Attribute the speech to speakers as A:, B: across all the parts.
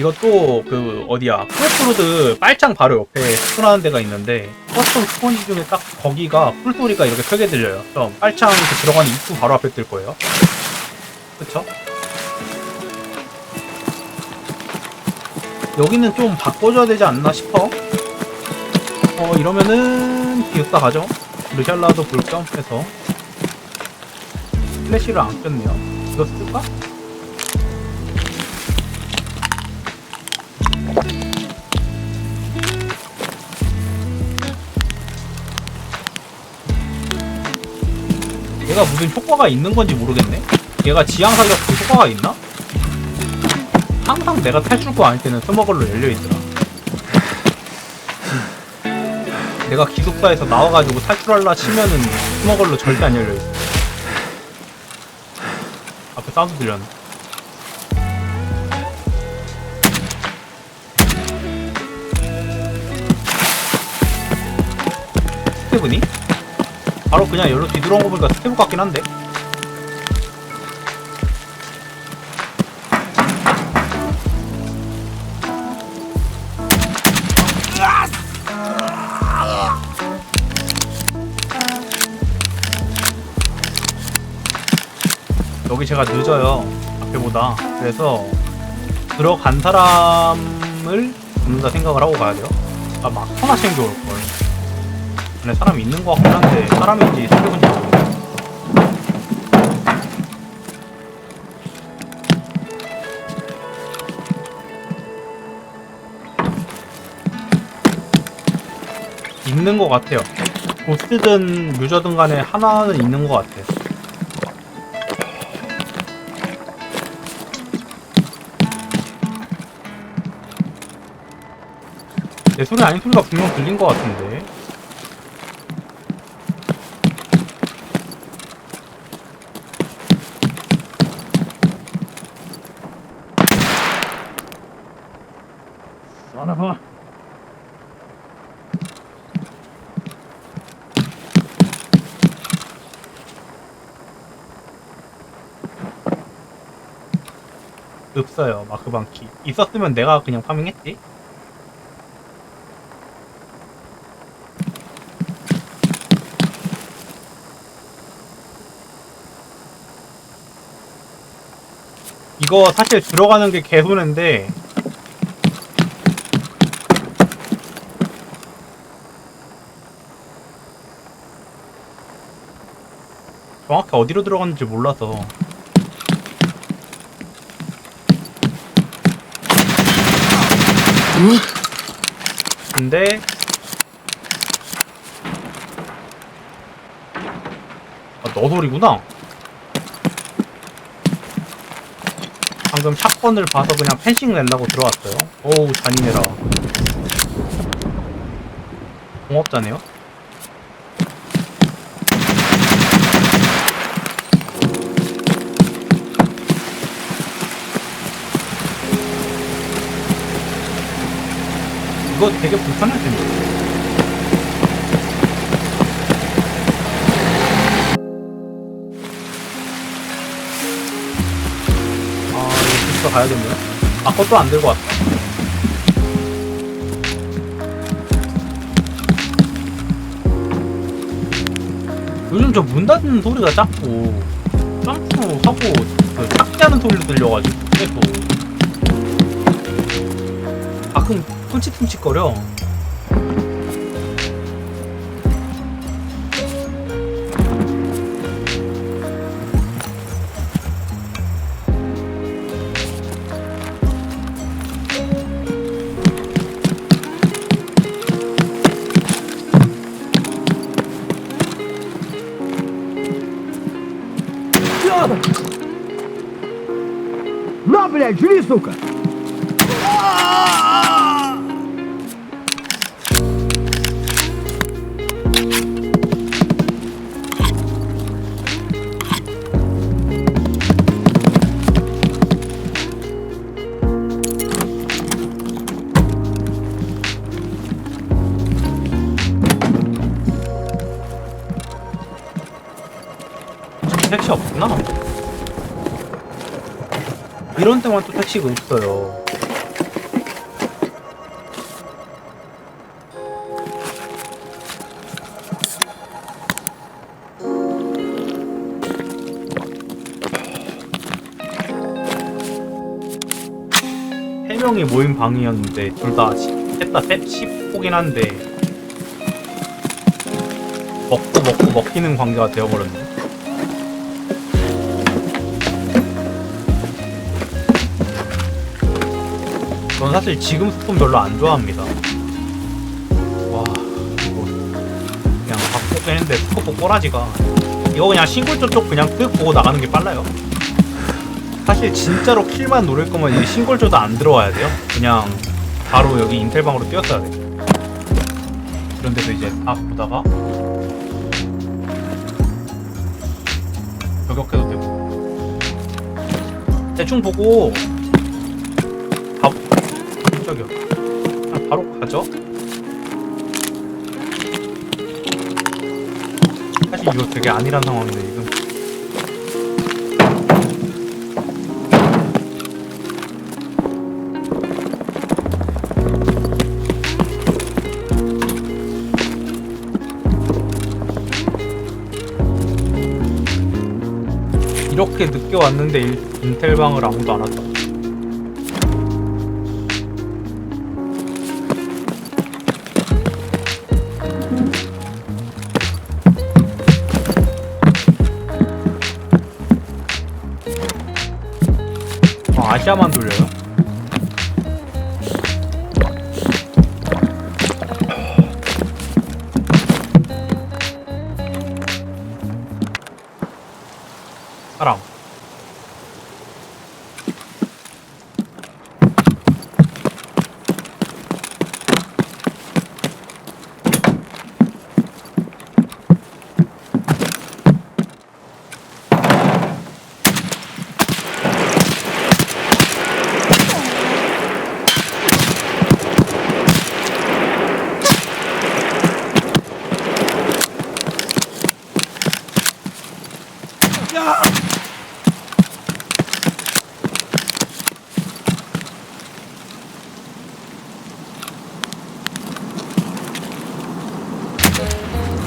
A: 이것도 그 어디야? 크로스로드 빨창 바로 옆에 스폰하는 데가 있는데 커스텀 스폰지 중에 딱 거기가 풀소리가 이렇게 크게 들려요. 좀 빨창 그 들어가는 입구 바로 앞에 뜰 거예요. 그쵸? 여기는 좀 바꿔줘야 되지 않나 싶어. 어 이러면은 기숙사 가죠. 르샬라도 볼겸 해서. 플래시를 안 꼈네요. 이거 쓸까? 얘가 무슨 효과가 있는 건지 모르겠네. 얘가 지향 사격 그 효과가 있나? 항상 내가 탈출구 아닐 때는 스머글로 열려 있더라. 내가 기숙사에서 나와가지고 탈출하려 치면은 스머글로 절대 안 열려 있어. 앞에 사운드 들렸네. 스테브니? 바로 그냥 열로 뒤돌아온 거 보니까 스테브 같긴 한데. 여기 제가 늦어요 앞에보다. 그래서 들어간 사람을 잡는다 생각을 하고 가야 돼요. 아 막터나 챙겨올걸 안에 사람이 있는 것 같긴 한데 사람인지 스태프인지 모르겠네 있는 것 같아요. 고스트든 유저든 간에 하나는 있는 것 같아 내 소리 아닌 소리가 분명 들린 것 같은데 없어요. 마크방키 있었으면 내가 그냥 파밍했지. 이거 사실 들어가는 게 개손인데 정확히 어디로 들어갔는지 몰라서 근데 아, 너 소리구나. 방금 샷건을 봐서 그냥 펜싱 낸다고 들어왔어요. 어우 잔인해라. 공업자네요. 이거 되게 불편할 텐데. 아, 이거 진짜 가야겠네요. 아, 그것도 안 들고 왔다. 요즘 저 문 닫는 소리가 자꾸 점프하고 그 탁자는 소리로 들려가지고 계속 가끔 흠칫흠칫거려.
B: На, блядь, живи, сука!
A: 이런 때만 또 택시가 없어요. 3명이 모인 방이었는데 둘 다 했다 셉시보긴 한데 먹고 먹고 먹히는 관계가 되어버렸네. 전 사실 지금 스폰 별로 안 좋아합니다. 와 이거 그냥 바꾸긴 했는데 스코프 꼬라지가 이거 그냥 싱글조 쪽 그냥 쓱 보고 나가는 게 빨라요. 사실 진짜로 킬만 노릴 거면 이 싱글조도 안 들어와야 돼요. 그냥 바로 여기 인텔방으로 뛰었어야 돼. 그런데도 이제 다 보다가 저격해도 되고 대충 보고 가 저기요 그냥 바로 가죠. 사실 이거 되게 아니란 상황인데 지금 이렇게 늦게 왔는데 일- 인텔방을 아무도 안 왔다. 어, 아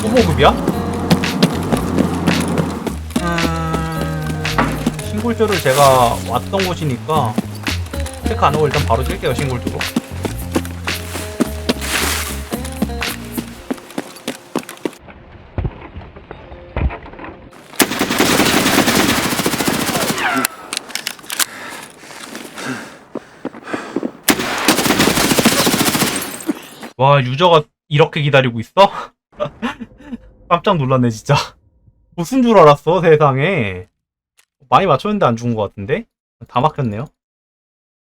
A: 후보급이야? 음... 싱골조를 제가 왔던 곳이니까 체크 안 하고 일단 바로 뛸게요 싱골조로 와 유저가 이렇게 기다리고 있어? 깜짝 놀랐네 진짜. 무슨 줄 알았어 세상에. 많이 맞췄는데 안 죽은 것 같은데? 다 막혔네요.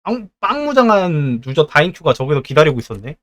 A: 빵, 빵무장한 유저 다인큐가 저기서 기다리고 있었네